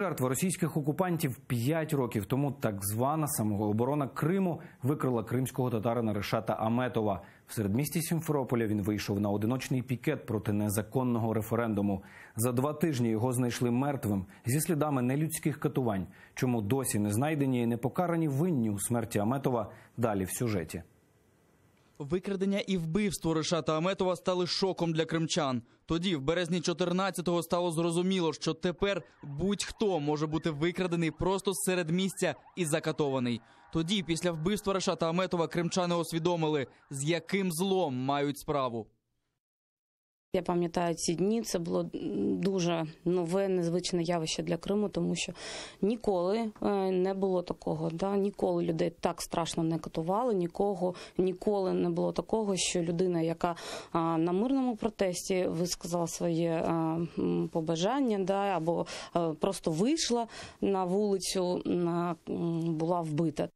Жертва російських окупантів 5 років тому так звана самооборона Криму викрила кримського татарина Решата Аметова. В середмісті Сімферополя він вийшов на одиночний пікет проти незаконного референдуму. За два тижні його знайшли мертвим зі слідами нелюдських катувань. Чому досі не знайдені і не покарані винні у смерті Аметова? Далі в сюжеті. Викрадення і вбивство Решата Аметова стали шоком для кримчан. Тоді, в березні 14-го, стало зрозуміло, що тепер будь-хто може бути викрадений просто серед місця і закатований. Тоді, після вбивства Решата Аметова, кримчани усвідомили, з яким злом мають справу. Я пам'ятаю ці дні. Це було дуже нове, незвичне явище для Криму, тому що ніколи е, не було такого. Да? Ніколи людей так страшно не катували, нікого ніколи не було такого, що людина, яка на мирному протесті висказала своє побажання, да, або просто вийшла на вулицю, була вбита.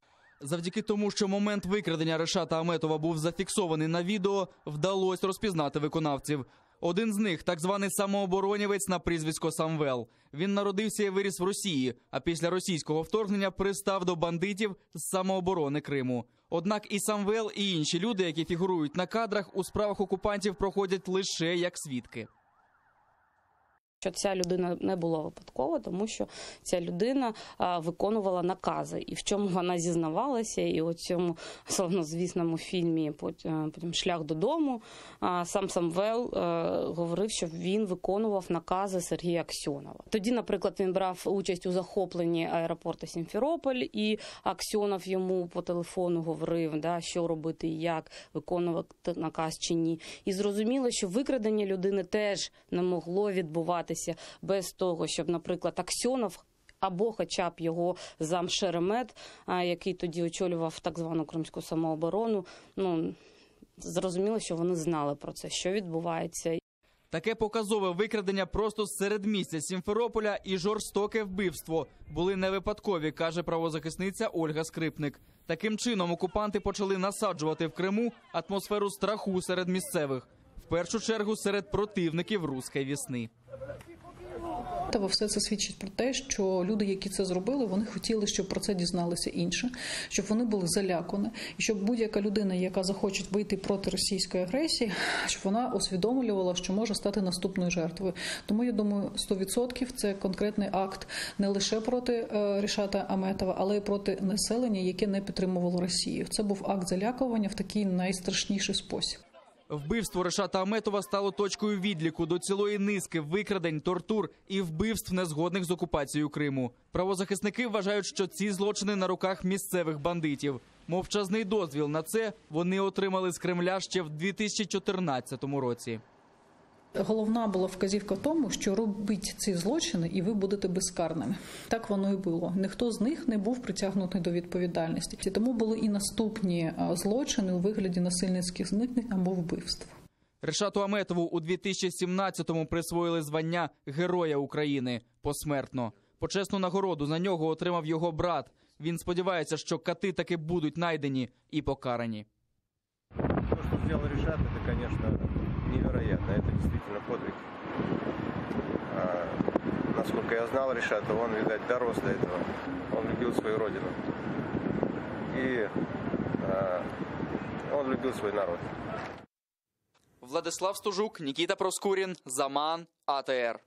Завдяки тому, що момент викрадення Решата Аметова був зафіксований на відео, вдалося розпізнати виконавців. Один з них так званий самооборонівець на прізвисько Самвел. Він народився і виріс в Росії, а після російського вторгнення пристав до бандитів з самооборони Криму. Однак і Самвел, і інші люди, які фігурують на кадрах, у справах окупантів проходять лише як свідки. Що ця людина не була випадкова, тому що ця людина виконувала накази, і в чому вона зізнавалася, і у цьому славнозвісному фільмі потім, потім шлях додому. А, сам Самвел е, говорив, що він виконував накази Сергія Аксьонова. Тоді, наприклад, він брав участь у захопленні аеропорту Сімферополь, і Аксьонов йому по телефону говорив, да, що робити і як виконувати наказ чи ні. І зрозуміло, що викрадення людини теж не могло відбуватися без того, щоб, наприклад, Аксьонов або хоча б його зам Шеремет, який тоді очолював так звану кримську самооборону. Ну зрозуміло, що вони знали про це, що відбувається. Таке показове викрадення просто серед місця Сімферополя і жорстоке вбивство були не випадкові, каже правозахисниця Ольга Скрипник. Таким чином окупанти почали насаджувати в Криму атмосферу страху серед місцевих, в першу чергу серед противників руської вісни. Та все це свідчить про те, що люди, які це зробили, вони хотіли, щоб про це дізналися інші, щоб вони були залякані, і щоб будь-яка людина, яка захоче вийти проти російської агресії, щоб вона усвідомлювала, що може стати наступною жертвою. Тому я думаю, 100% це конкретний акт не лише проти е, Рішата Аметова, але й проти населення, яке не підтримувало Росію. Це був акт залякування в такий найстрашніший спосіб. Вбивство Решата Аметова стало точкою відліку до цілої низки викрадень, тортур і вбивств незгодних з окупацією Криму. Правозахисники вважають, що ці злочини на руках місцевих бандитів. Мовчазний дозвіл на це вони отримали з Кремля ще в 2014 році. Головна була вказівка в тому, що робіть ці злочини, і ви будете безкарними. Так воно і було. Ніхто з них не був притягнутий до відповідальності. Тому були і наступні злочини у вигляді насильницьких зникнень або вбивств. Решату Аметову у 2017-му присвоїли звання Героя України посмертно. Почесну нагороду за нього отримав його брат. Він сподівається, що кати таки будуть найдені і покарані. То, что сделал Решат, это, конечно, невероятно. Это действительно подвиг. А, насколько я знал Решата, он, видать, дорос до этого. Он любил свою родину. И а, он любил свой народ. Владислав Стужук, Нікіта Проскурін, Заман, АТР.